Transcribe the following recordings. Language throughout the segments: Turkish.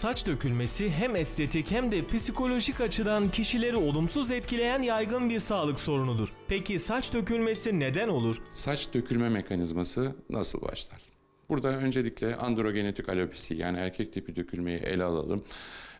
Saç dökülmesi hem estetik hem de psikolojik açıdan kişileri olumsuz etkileyen yaygın bir sağlık sorunudur. Peki saç dökülmesi neden olur? Saç dökülme mekanizması nasıl başlar? Burada öncelikle androgenetik alopisi yani erkek tipi dökülmeyi ele alalım.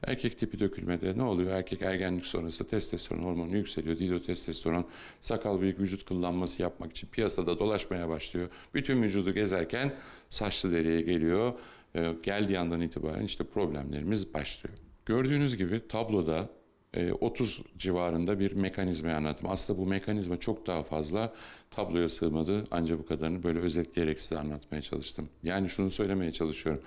Erkek tipi dökülmede ne oluyor? Erkek ergenlik sonrası testosteron hormonu yükseliyor. Dihidrotestosteron sakal büyük vücut kıllanması yapmak için piyasada dolaşmaya başlıyor. Bütün vücudu gezerken saçlı deriye geliyor. Ee, geldiği andan itibaren işte problemlerimiz başlıyor. Gördüğünüz gibi tabloda 30 civarında bir mekanizmayı anlattım. Aslında bu mekanizma çok daha fazla tabloya sığmadı. Ancak bu kadarını böyle özetleyerek size anlatmaya çalıştım. Yani şunu söylemeye çalışıyorum.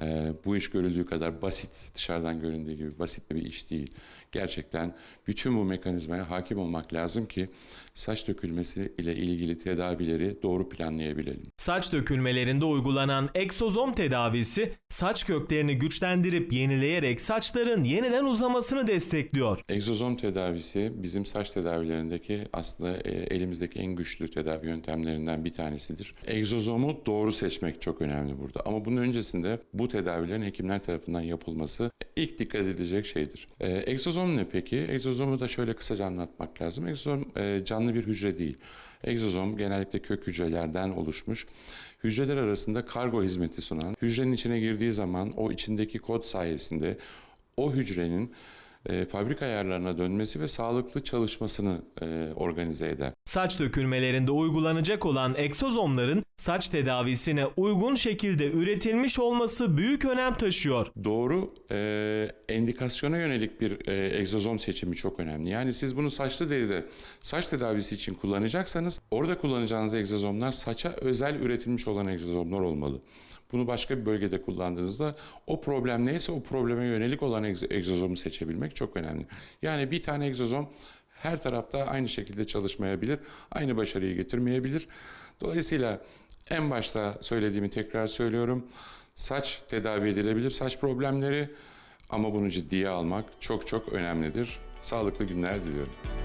E, bu iş görüldüğü kadar basit, dışarıdan göründüğü gibi basit bir iş değil. Gerçekten bütün bu mekanizmaya hakim olmak lazım ki saç dökülmesi ile ilgili tedavileri doğru planlayabilelim. Saç dökülmelerinde uygulanan egzozom tedavisi saç köklerini güçlendirip yenileyerek saçların yeniden uzamasını destekliyor. Egzozom tedavisi bizim saç tedavilerindeki aslında e, elimizdeki en güçlü tedavi yöntemlerinden bir tanesidir. Egzozomu doğru seçmek çok önemli burada. Ama bunun öncesinde bu tedavilerin hekimler tarafından yapılması ilk dikkat edilecek şeydir. E, egzozom ne peki? Egzozomu da şöyle kısaca anlatmak lazım. Egzozom e, canlı bir hücre değil. Egzozom genellikle kök hücrelerden oluşmuş. Hücreler arasında kargo hizmeti sunan, hücrenin içine girdiği zaman o içindeki kod sayesinde o hücrenin e, fabrika ayarlarına dönmesi ve sağlıklı çalışmasını e, organize eder. Saç dökülmelerinde uygulanacak olan egzozomların saç tedavisine uygun şekilde üretilmiş olması büyük önem taşıyor. Doğru e, endikasyona yönelik bir e, egzozom seçimi çok önemli. Yani siz bunu saçlı deride saç tedavisi için kullanacaksanız orada kullanacağınız egzozomlar saça özel üretilmiş olan egzozomlar olmalı. Bunu başka bir bölgede kullandığınızda o problem neyse o probleme yönelik olan egz- egzozomu seçebilmek çok önemli. Yani bir tane egzozom her tarafta aynı şekilde çalışmayabilir, aynı başarıyı getirmeyebilir. Dolayısıyla en başta söylediğimi tekrar söylüyorum. Saç tedavi edilebilir, saç problemleri ama bunu ciddiye almak çok çok önemlidir. Sağlıklı günler diliyorum.